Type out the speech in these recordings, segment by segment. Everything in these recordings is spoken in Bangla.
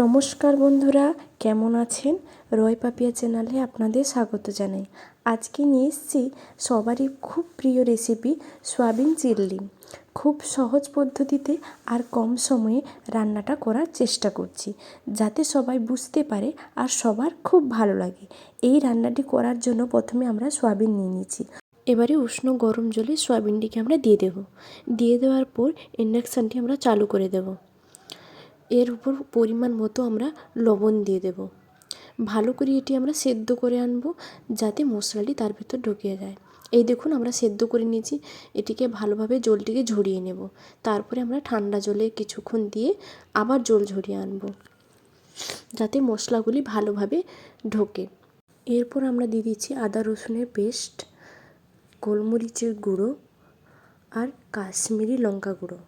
নমস্কার বন্ধুরা, কেমন আছেন? রয় পাপিয়া চ্যানেলে আপনাদের স্বাগত জানাই। আজকে নিয়ে এসেছি সবারই খুব প্রিয় রেসিপি সয়াবিন চিল্লি। খুব সহজ পদ্ধতিতে আর কম সময়ে রান্নাটা করার চেষ্টা করছি, যাতে সবাই বুঝতে পারে আর সবার খুব ভালো লাগে। এই রান্নাটি করার জন্য প্রথমে আমরা সয়াবিন নিয়ে নিয়েছি। এবারে উষ্ণ গরম জলে সয়াবিনটিকে আমরা দিয়ে দেব। দিয়ে দেওয়ার পর ইন্ডাকশানটি আমরা চালু করে দেবো। এর উপর পরিমাণ মতো আমরা লবণ দিয়ে দেব। ভালো করে এটি আমরা সেদ্ধ করে আনব যাতে মশলাটি তার ভিতর ঢুকে যায়। এই দেখুন আমরা সেদ্ধ করে নিয়েছি। এটিকে ভালোভাবে জলটিকে ঝরিয়ে নেব। তারপরে আমরা ঠান্ডা জলে কিছুক্ষণ দিয়ে আবার জল ঝরিয়ে আনব যাতে মশলাগুলি ভালোভাবে ঢোকে। এরপর আমরা দিয়ে দিচ্ছি আদা রসুনের পেস্ট, গোলমরিচের গুঁড়ো আর কাশ্মীরি লঙ্কা গুঁড়ো।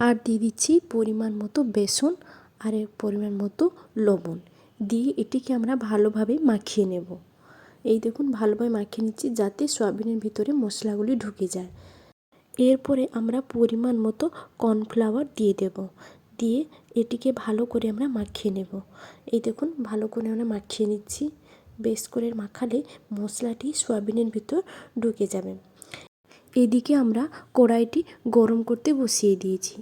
আর দিয়ে দিচ্ছি পরিমাণ মতো বেসন আর পরিমাণ মতো লবণ। দিয়ে এটিকে আমরা ভালোভাবে মাখিয়ে নেব। এই দেখুন, ভালোভাবে মাখিয়ে নিচ্ছি যাতে সয়াবিনের ভিতরে মশলাগুলি ঢুকে যায়। এরপরে আমরা পরিমাণ মতো কর্নফ্লাওয়ার দিয়ে দেব। দিয়ে এটিকে ভালো করে আমরা মাখিয়ে নেব। এই দেখুন, ভালো করে আমরা মাখিয়ে নিচ্ছি। বেশ করে মাখালে মশলাটি সয়াবিনের ভিতর ঢুকে যাবে। এদিকে আমরা কড়াইটি গরম করতে বসিয়ে দিয়েছি।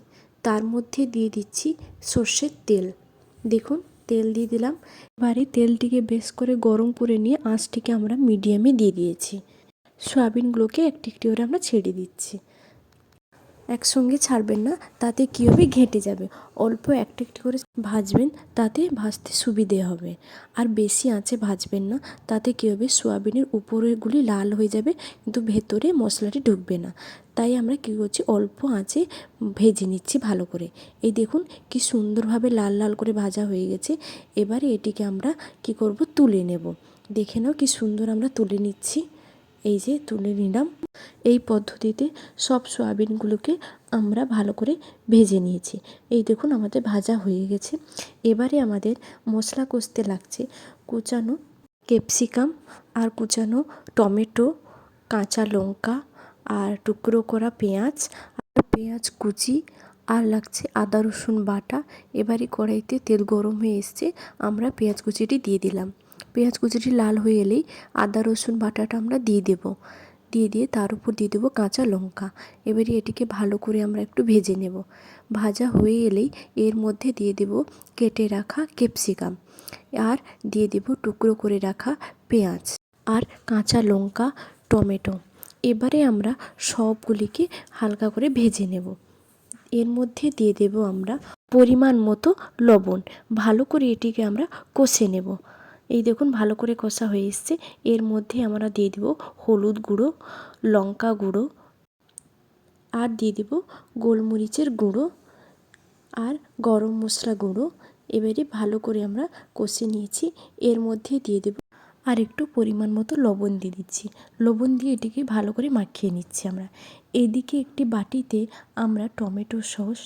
তার মধ্যে দিয়ে দিচ্ছি সর্ষের তেল। দেখুন, তেল দিয়ে দিলাম। এবারে তেলটিকে বেশ করে গরম করে নিয়ে আঁচটিকে আমরা মিডিয়ামে দিয়ে দিয়েছি। সয়াবিনগুলোকে একটি একটি করে আমরা ছেড়ে দিচ্ছি। একসঙ্গে ছাড়বেন না, তাতে কী হবে? ঘেঁটে যাবে। অল্প একটু একটু করে ভাজবেন, তাতে ভাজতে সুবিধে হবে। আর বেশি আঁচে ভাজবেন না, তাতে কী হবে? সোয়াবিনের উপরেরগুলি লাল হয়ে যাবে, কিন্তু ভেতরে মশলাটি ঢুকবে না। তাই আমরা কী করছি? অল্প আঁচে ভেজে নিচ্ছি ভালো করে। এই দেখুন কি সুন্দরভাবে লাল লাল করে ভাজা হয়ে গেছে। এবারে এটিকে আমরা কি করব? তুলে নেব। দেখে নাও কি সুন্দর আমরা তুলে নিচ্ছি। এই যে তুলে নিলাম। এই পদ্ধতিতে সব সয়াবিনগুলোকে আমরা ভালো করে ভেজে নিয়েছি। এই দেখুন আমাদের ভাজা হয়ে গেছে। এবারে আমাদের মশলা কষতে লাগছে কুচানো ক্যাপসিকাম আর কুচানো টমেটো, কাঁচা লঙ্কা আর টুকরো করা পেঁয়াজ, আর পেঁয়াজ কুচি আর লাগছে আদা রসুন বাটা। এবারে কড়াইতে তেল গরম হয়ে এসছে, আমরা পেঁয়াজ কুচিটি দিয়ে দিলাম। পেঁয়াজ কুচিটি লাল হয়ে এলেই আদা, রসুন, বাটাটা আমরা দিয়ে দেব। দিয়ে দিয়ে তার উপর দিয়ে দেবো কাঁচা লঙ্কা। এবারে এটিকে ভালো করে আমরা একটু ভেজে নেব। ভাজা হয়ে এলেই এর মধ্যে দিয়ে দেব কেটে রাখা ক্যাপসিকাম। আর দিয়ে দেব টুকরো করে রাখা পেঁয়াজ আর কাঁচা লঙ্কা, টমেটো। এবারে আমরা সবগুলিকে হালকা করে ভেজে নেব। এর মধ্যে দিয়ে দেব আমরা পরিমাণ মতো লবণ। ভালো করে এটিকে আমরা কষে নেব। এই দেখুন, ভালো করে কষা হয়ে এসছে। এর মধ্যে আমরা দিয়ে দেব হলুদ গুঁড়ো, লঙ্কা গুঁড়ো, আর দিয়ে দেব গোলমরিচের গুঁড়ো আর গরম মশলা গুঁড়ো। এবারে ভালো করে আমরা কষে নিয়েছি। এর মধ্যে দিয়ে দেব আর একটু পরিমাণ মতো লবণ দিয়ে দিচ্ছি। লবণ দিয়ে এটিকে ভালো করে মাখিয়ে নিচ্ছি আমরা। এদিকে একটি বাটিতে আমরা টমেটো সস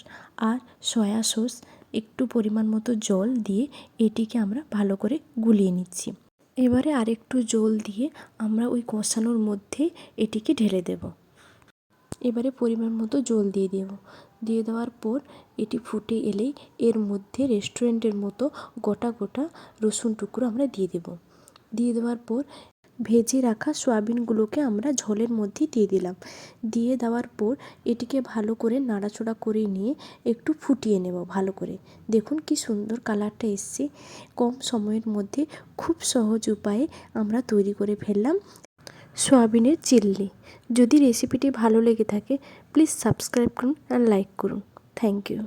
আর সয়া সস একটু পরিমাণ মতো জল দিয়ে এটিকে আমরা ভালো করে গুলিয়ে নিচ্ছি। এবারে আরেকটু জল দিয়ে আমরা ওই কষানোর মধ্যে এটিকে ঢেলে দেব। এবারে পরিমাণ মতো জল দিয়ে দেব। দিয়ে দেওয়ার পর এটি ফুটে এলেই এর মধ্যে রেস্টুরেন্টের মতো গোটা গোটা রসুন টুকরো আমরা দিয়ে দেব। দিয়ে দেওয়ার পর ভেজে রাখা সোয়াবিনগুলোকে আমরা ঝোলের মধ্যে দিয়ে দিলাম। দিয়ে দেওয়ার পর এটিকে ভালো করে নাড়াচড়া করে নিয়ে একটু ফুটিয়ে নেব ভালো করে। দেখুন কি সুন্দর কালারটা এসছে। কম সময়ের মধ্যে খুব সহজ উপায়ে আমরা তৈরি করে ফেললাম সোয়াবিনের চিল্লি। যদি রেসিপিটি ভালো লেগে থাকে প্লিজ সাবস্ক্রাইব করুন আর লাইক করুন। Thank you